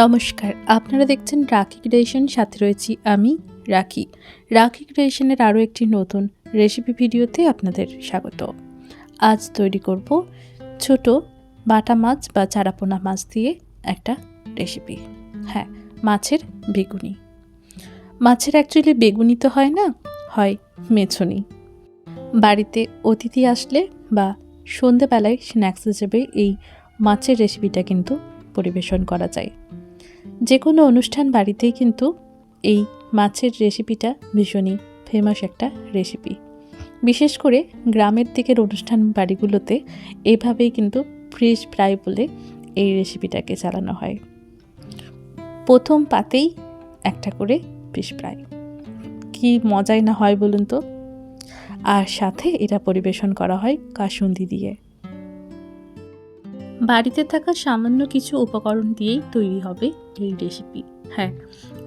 নমস্কার, আপনারা দেখছেন রাখি ক্রিয়েশন, সাথে রয়েছি আমি, রাখি। রাখি ক্রিয়েশনের আরও একটি নতুন রেসিপি ভিডিওতে আপনাদের স্বাগত। আজ তৈরি করব ছোট বাটা মাছ বা চারাপোনা মাছ দিয়ে একটা রেসিপি। হ্যাঁ মাছের বেগুনি। মাছের অ্যাকচুয়ালি বেগুনি তো হয় না, হয় মেছনি। বাড়িতে অতিথি আসলে বা সন্ধেবেলায় স্ন্যাক্স হিসেবে এই মাছের রেসিপিটা কিন্তু পরিবেশন করা যায়। যে কোনো অনুষ্ঠান বাড়িতেই কিন্তু এই মাছের রেসিপিটা ভীষণই ফেমাস একটা রেসিপি বিশেষ করে গ্রামের দিকের অনুষ্ঠান বাড়িগুলোতে এভাবেই কিন্তু ফ্রিজ ফ্রাই বলে এই রেসিপিটাকে চালানো হয়। প্রথম পাতেই একটা করে ফিশ ফ্রাই কি মজাই না হয় বলুন তো? আর সাথে এটা পরিবেশন করা হয় কাসুন্দি দিয়ে। বাড়িতে থাকা সামান্য কিছু উপকরণ দিয়েই তৈরি হবে এই রেসিপি হ্যাঁ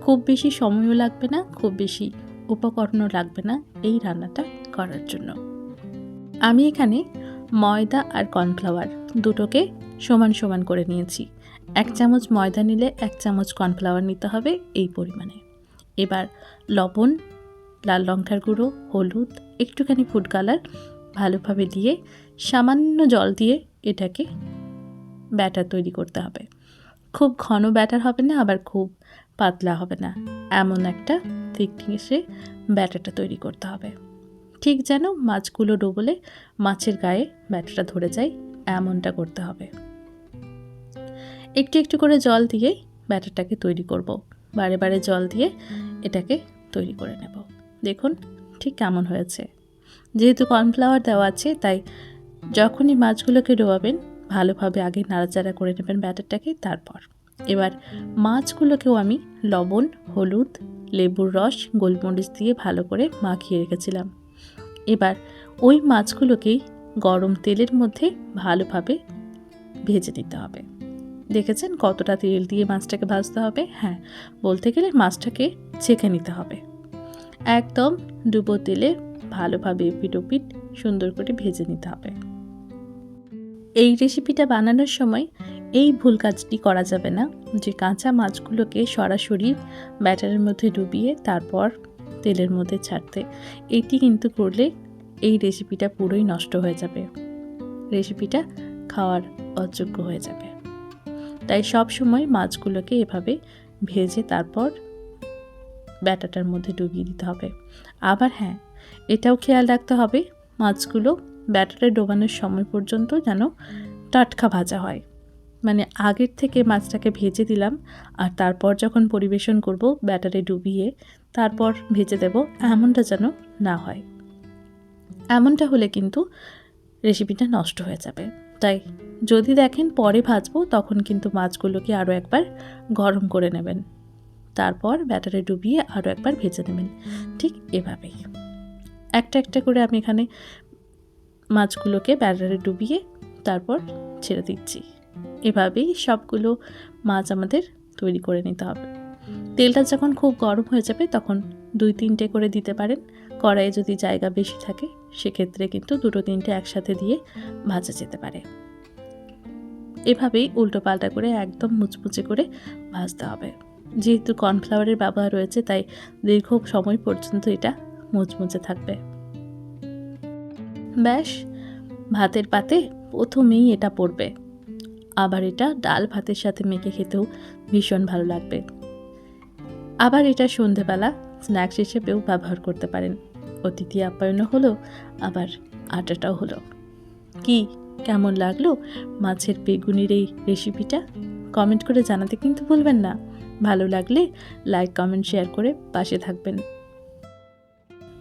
খুব বেশি সময়ও লাগবে না, খুব বেশি উপকরণও লাগবে না এই রান্নাটা করার জন্য। আমি এখানে ময়দা আর কর্নফ্লাওয়ার দুটোকে সমান সমান করে নিয়েছি। এক চামচ ময়দা নিলে এক চামচ কর্নফ্লাওয়ার নিতে হবে এই পরিমাণে। এবার লবণ, লাল লঙ্কার গুঁড়ো, হলুদ, একটুখানি ফুড কালার ভালোভাবে দিয়ে সামান্য জল দিয়ে এটাকে ব্যাটার তৈরি করতে হবে। খুব ঘন ব্যাটার হবে না, আবার খুব পাতলা হবে না। এমন একটা থিকনেসে ব্যাটারটা তৈরি করতে হবে। ঠিক যেন মাছগুলো ডোবলে মাছের গায়ে ব্যাটারটা ধরে যায়, এমনটা করতে হবে। একটু একটু করে জল দিয়ে ব্যাটারটাকে তৈরি করব। বারে বারে জল দিয়ে এটাকে তৈরি করে নেব। দেখুন, ঠিক কেমন হয়েছে। যেহেতু কর্নফ্লাওয়ার দেওয়া আছে, তাই যখনই মাছগুলোকে ডোবাবেন ভালোভাবে আগে নাড়াচাড়া করে নেবেন ব্যাটারটাকে, তারপর। এবার মাছগুলোকেও আমি লবণ, হলুদ, লেবুর রস, গোলমরিচ দিয়ে ভালো করে মাখিয়ে রেখেছিলাম। এবার ওই মাছগুলোকেই গরম তেলের মধ্যে ভালোভাবে ভেজে নিতে হবে। দেখেছেন কতটা তেল দিয়ে মাছটাকে ভাজতে হবে? হ্যাঁ বলতে গেলে মাছটাকে ছেঁকে নিতে হবে। একদম ডুবো তেলে ভালোভাবে পিটোপিট সুন্দর করে ভেজে নিতে হবে। এই রেসিপিটা বানানোর সময় এই ভুল কাজটি করা যাবে না। যে কাঁচা মাছগুলোকে সরাসরি ব্যাটারের মধ্যে ডুবিয়ে তারপর তেলের মধ্যে ছাড়তে, এটি কিন্তু করলে এই রেসিপিটা পুরোই নষ্ট হয়ে যাবে। রেসিপিটা খাওয়ার অযোগ্য হয়ে যাবে। তাই সব সময় মাছগুলোকে এভাবে ভেজে তারপর ব্যাটাটার মধ্যে ডুবিয়ে দিতে হবে। আবার হ্যাঁ এটাও খেয়াল রাখতে হবে, মাছগুলো ব্যাটারে ডোবানোর সময় পর্যন্ত যেন টাটকা ভাজা হয়। মানে আগের থেকে মাছটাকে ভেজে দিলাম আর তারপর যখন পরিবেশন করব ব্যাটারে ডুবিয়ে তারপর ভেজে দেব, এমনটা যেন না হয়। এমনটা হলে কিন্তু রেসিপিটা নষ্ট হয়ে যাবে। তাই যদি দেখেন পরে ভাজবো, তখন কিন্তু মাছগুলোকে আরও একবার গরম করে নেবেন। তারপর ব্যাটারে ডুবিয়ে আরও একবার ভেজে নেবেন। ঠিক এভাবেই। একটা একটা করে আমি এখানে মাছগুলোকে ব্যাটারে ডুবিয়ে তারপর ছেড়ে দিচ্ছি। এভাবেই সবগুলো মাছ আমাদের তৈরি করে নিতে হবে। তেলটা যখন খুব গরম হয়ে যাবে তখন দুই তিনটে করে দিতে পারেন। কড়াইয়ে যদি জায়গা বেশি থাকে, সেক্ষেত্রে কিন্তু দুটো তিনটে একসাথে দিয়ে ভাজা যেতে পারে। এভাবেই উল্টো পাল্টা করে একদম মুচমুচে করে ভাজতে হবে। যেহেতু কর্নফ্লাওয়ারের ব্যবহার রয়েছে, তাই দীর্ঘ সময় পর্যন্ত এটা মুচমুচে থাকবে। ব্যাস, ভাতের পাতে প্রথমেই এটা পড়বে। আবার এটা ডাল ভাতের সাথে মেখে খেতেও ভীষণ ভালো লাগবে। আবার এটা সন্ধেবেলা স্ন্যাক্স হিসেবেও ব্যবহার করতে পারেন। অতিথি আপ্যায়নও হলো, আবার আটাটাও হলো। কি, কেমন লাগল মাছের বেগুনির এই রেসিপিটা কমেন্ট করে জানাতে কিন্তু ভুলবেন না। ভালো লাগলে লাইক কমেন্ট শেয়ার করে পাশে থাকবেন।